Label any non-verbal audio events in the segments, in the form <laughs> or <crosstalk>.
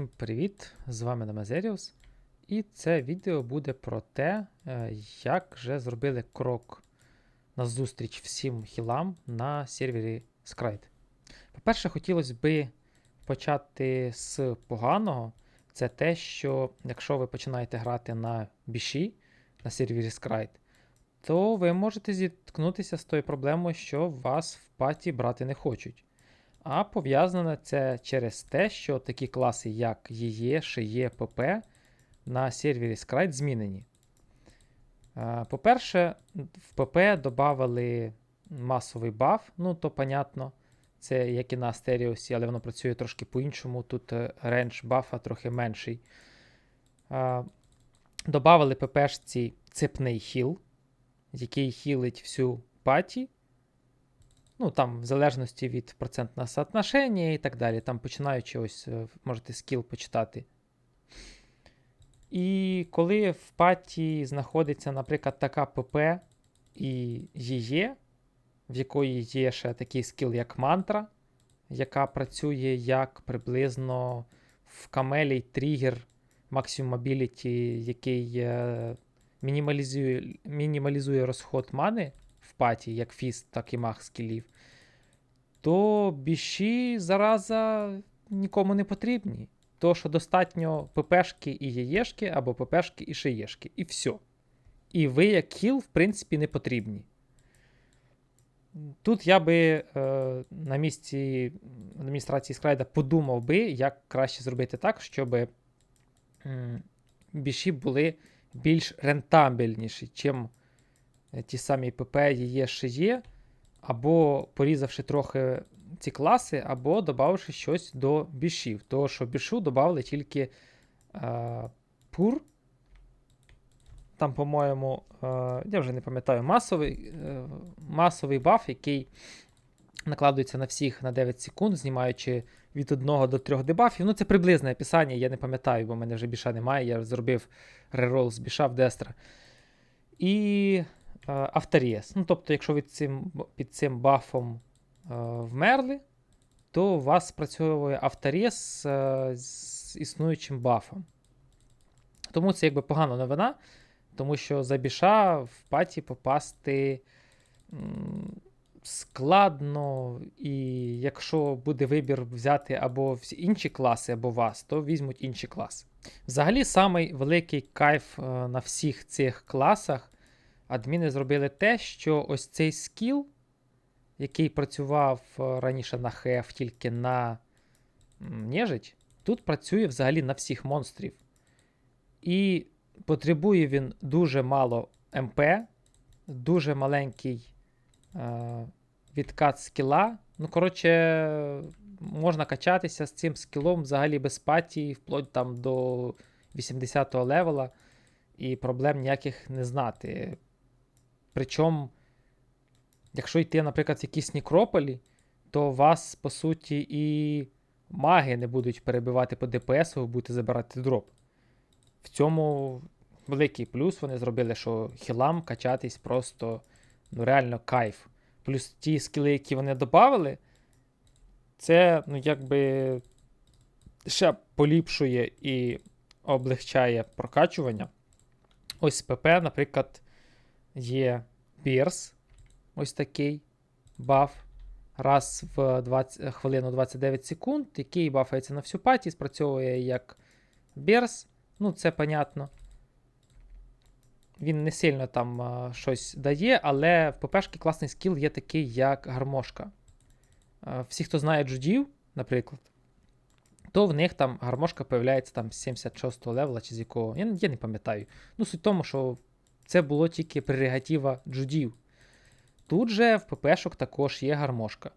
привіт! З вами Намазеріус. І це відео буде про те, е, як вже зробили крок назустріч всім хілам на сервері Scrite. По-перше, хотілося би почати з поганого. Це те, що якщо ви починаєте грати на біші на сервері Scrite, то ви можете зіткнутися з тою проблемою, що вас в паті брати не хочуть. А пов'язане це через те, що такі класи, як ЄЄ, ШЕ, ПП на сервері Scrite змінені. По-перше, в ПП додали масовий баф, ну то понятно, це як і на Астеріусі, але воно працює трошки по-іншому. Тут е, рендж бафа трохи менший. Добавили ППшці цепний хіл, який хілить всю паті. Ну, там, в залежності від процентного соотношення і так далі. Там починаючи, ось, е, можете скіл почитати. І коли в паті знаходиться, наприклад, така ПП і ЄЄ, в якої є ще такий скіл, як мантра, яка працює як приблизно в камелі тригер Maximum Mobility, який е, мінімалізує, мінімалізує розход мани в паті, як фіст, так і маг скілів, то біші зараза нікому не потрібні. То, що достатньо ППшки і ЄЄшки, або ППшки і ШЕЄшки, і все. І ви, як кіл, в принципі, не потрібні. Тут я би е, на місці адміністрації Скрайда подумав би, як краще зробити так, щоб м, біші були більш рентабельніші, чим е, ті самі ПП, ЄЄ, ШЕЄ, або порізавши трохи ці класи, або додавши щось до бішів. Того, що бішу додали тільки е, пур. Там, по-моєму, е, я вже не пам'ятаю, масовий, е, масовий баф, який накладується на всіх на 9 секунд, знімаючи від 1 до 3 дебафів. Ну, це приблизне описання, я не пам'ятаю, бо в мене вже біша немає. Я зробив рерол з біша в Дестра. І е, авторієс. Ну, тобто, якщо ви цим, під цим бафом е, вмерли, то у вас спрацьовує авторез е, з існуючим бафом. Тому це якби погана новина, тому що за біша в паті попасти складно, і якщо буде вибір взяти або інші класи, або вас, то візьмуть інші класи. Взагалі, самий великий кайф на всіх цих класах адміни зробили те, що ось цей скіл, який працював е, раніше на хеф тільки на нежить, тут працює взагалі на всіх монстрів. І потребує він дуже мало МП, дуже маленький е, відкат скіла. Ну, коротше, можна качатися з цим скілом взагалі без паті, вплоть там до 80-го левела, і проблем ніяких не знати. Причому, якщо йти, наприклад, в якісь некрополі, то вас, по суті, і маги не будуть перебивати по ДПС, ви будете забирати дроп. В цьому великий плюс вони зробили, що хілам качатись просто ну, реально кайф. Плюс ті скіли, які вони додали, це, ну, якби ще поліпшує і облегчає прокачування. Ось ПП, наприклад, є Pierce, ось такий баф. Раз в 20, хвилину 29 секунд, який бафається на всю паті, спрацьовує як Берс. Ну, це понятно. Він не сильно там а, щось дає, але в ППшки класний скіл є такий, як гармошка. А, всі, хто знає джудів, наприклад, то в них там гармошка появляється там з 76 го левела чи з якого. Я, я не пам'ятаю. Ну, суть в тому, що це було тільки прерогатива джудів. Тут же в ППшок також є гармошка.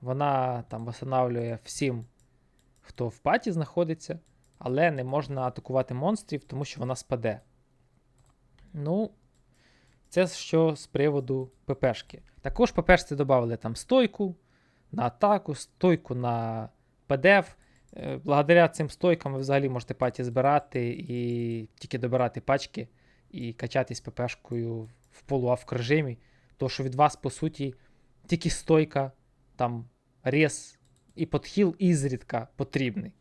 Вона там восстанавлює всім, хто в паті знаходиться, але не можна атакувати монстрів, тому що вона спаде. Ну, це що з приводу ППшки. Також ППшці додали там стойку на атаку, стойку на ПДФ. Е, Благодаря цим стойкам ви взагалі можете паті збирати і тільки добирати пачки і качатись ППшкою в полуавк режимі. То, що від вас, по суті, тільки стойка, там рез і подхіл ізрідка потрібний.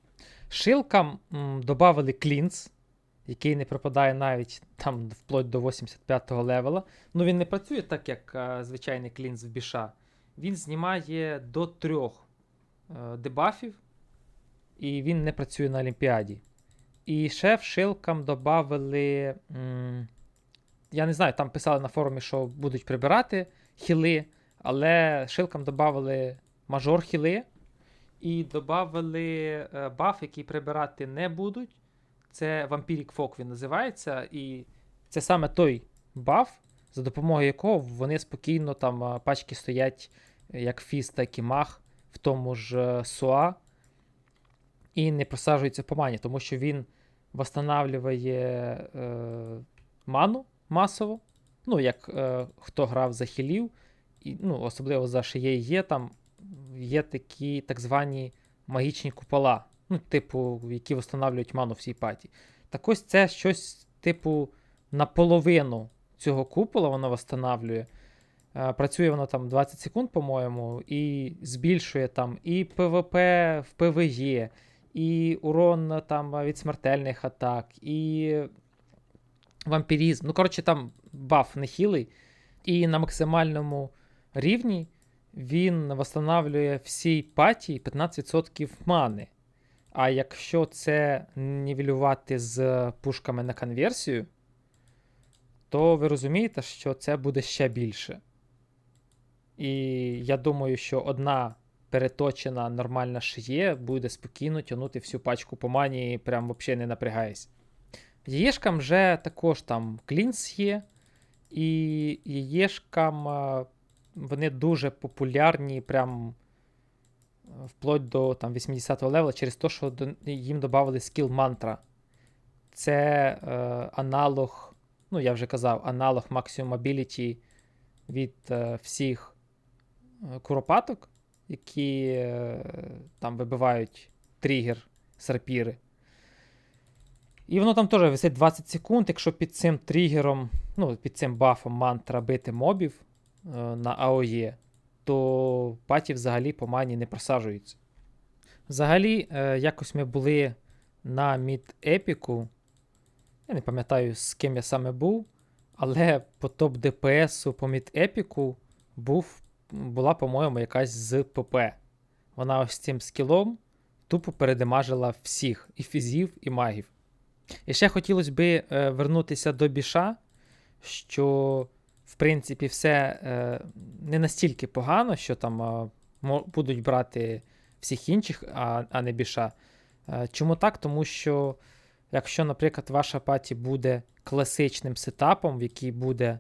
Шилкам додали клінц, який не пропадає навіть там вплоть до 85-го левела. Ну він не працює так, як е, звичайний клінц в біша. Він знімає до трьох е, дебафів, і він не працює на Олімпіаді. І ще в шилкам додали. Я не знаю, там писали на форумі, що будуть прибирати хіли, але шилкам додали мажор хіли. І додали е, баф, який прибирати не будуть. Це Vampiric Fog він називається. І це саме той баф, за допомогою якого вони спокійно там е, пачки стоять, е, як фіс, так і мах, в тому ж Суа. І не просаджуються по мані, тому що він восстанавлює е, ману масово. Ну, як е, хто грав за хілів, і, ну, особливо за шиє є там є такі так звані магічні купола, ну, типу, які встановлюють ману всій паті. Так ось це щось, типу, наполовину цього купола воно встановлює. Е, Працює воно там 20 секунд, по-моєму, і збільшує там і ПВП в ПВЕ, і урон там від смертельних атак, і вампірізм. Ну, коротше, там баф нехилий. І на максимальному рівні він восстанавлює всій паті 15% мани. А якщо це нівелювати з пушками на конверсію, то ви розумієте, що це буде ще більше. І я думаю, що одна переточена нормальна шиє буде спокійно тягнути всю пачку по мані, прям взагалі не напрягаясь. Яєшкам вже також там клінс є, і яєшкам вони дуже популярні, прям е, вплоть до там, 80-го левела, через те, що їм додали скіл мантра. Це е, аналог, ну я вже казав, аналог Maximum Ability від е, всіх е, куропаток, які е, там вибивають тригер з рапіри. І воно там теж висить 20 секунд, якщо під цим тригером, ну, під цим бафом мантра бити мобів е, на АОЄ, то паті взагалі по мані не просаджуються. Взагалі, е, якось ми були на мід епіку. Я не пам'ятаю, з ким я саме був, але по топ ДПСу по мід епіку був, була, по-моєму, якась з ПП. Вона ось цим скілом тупо передемажила всіх, і фізів, і магів. І ще хотілося би е, вернутися до біша, що, в принципі, все е, не настільки погано, що там е, будуть брати всіх інших, а, а не біша. Е, чому так? Тому що, якщо, наприклад, ваша паті буде класичним сетапом, в який буде,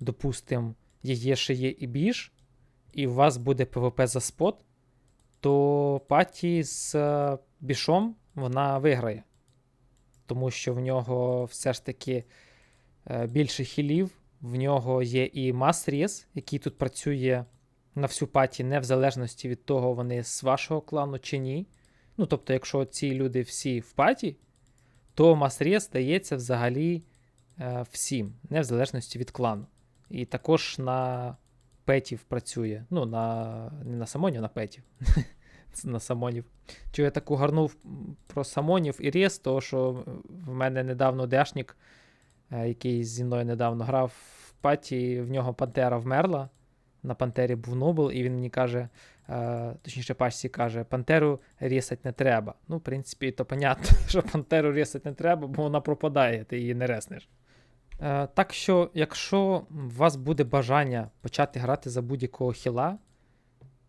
допустимо, є шиє і біж, і у вас буде ПВП за спот, то паті з е, бішом вона виграє тому що в нього все ж таки е, більше хілів, в нього є і масріз, який тут працює на всю паті, не в залежності від того, вони з вашого клану чи ні. Ну, тобто, якщо ці люди всі в паті, то масріз взагалі е, всім, не в залежності від клану. І також на петів працює. Ну, на, не на самонів, на петів. <laughs> На самонів. Чи я таку гарнув м, про самонів і різ, того що в мене недавно Дешнік, е, який зі мною недавно грав в паті, в нього Пантера вмерла. На Пантері був Нобл, і він мені каже, е, точніше, пачці каже, Пантеру рісать не треба. Ну, в принципі, то понятно, <laughs> що Пантеру рісать не треба, бо вона пропадає, ти її не реснеш. Е, так що, якщо у вас буде бажання почати грати за будь-якого хіла,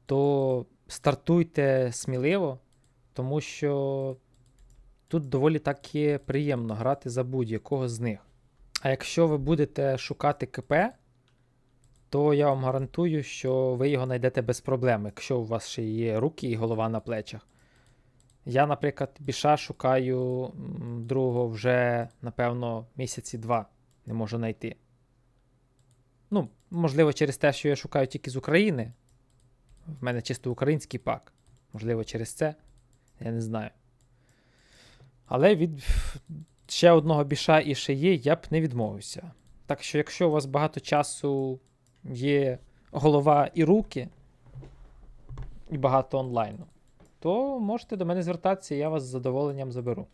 то стартуйте сміливо, тому що тут доволі таки приємно грати за будь-якого з них. А якщо ви будете шукати КП, то я вам гарантую, що ви його знайдете без проблем, якщо у вас ще є руки і голова на плечах. Я, наприклад, біша шукаю другого вже, напевно, місяці два не можу знайти. Ну, можливо, через те, що я шукаю тільки з України. В мене чисто український пак. Можливо, через це. Я не знаю. Але від ще одного біша і ще є, я б не відмовився. Так що, якщо у вас багато часу є голова і руки, і багато онлайну, то можете до мене звертатися, я вас з задоволенням заберу.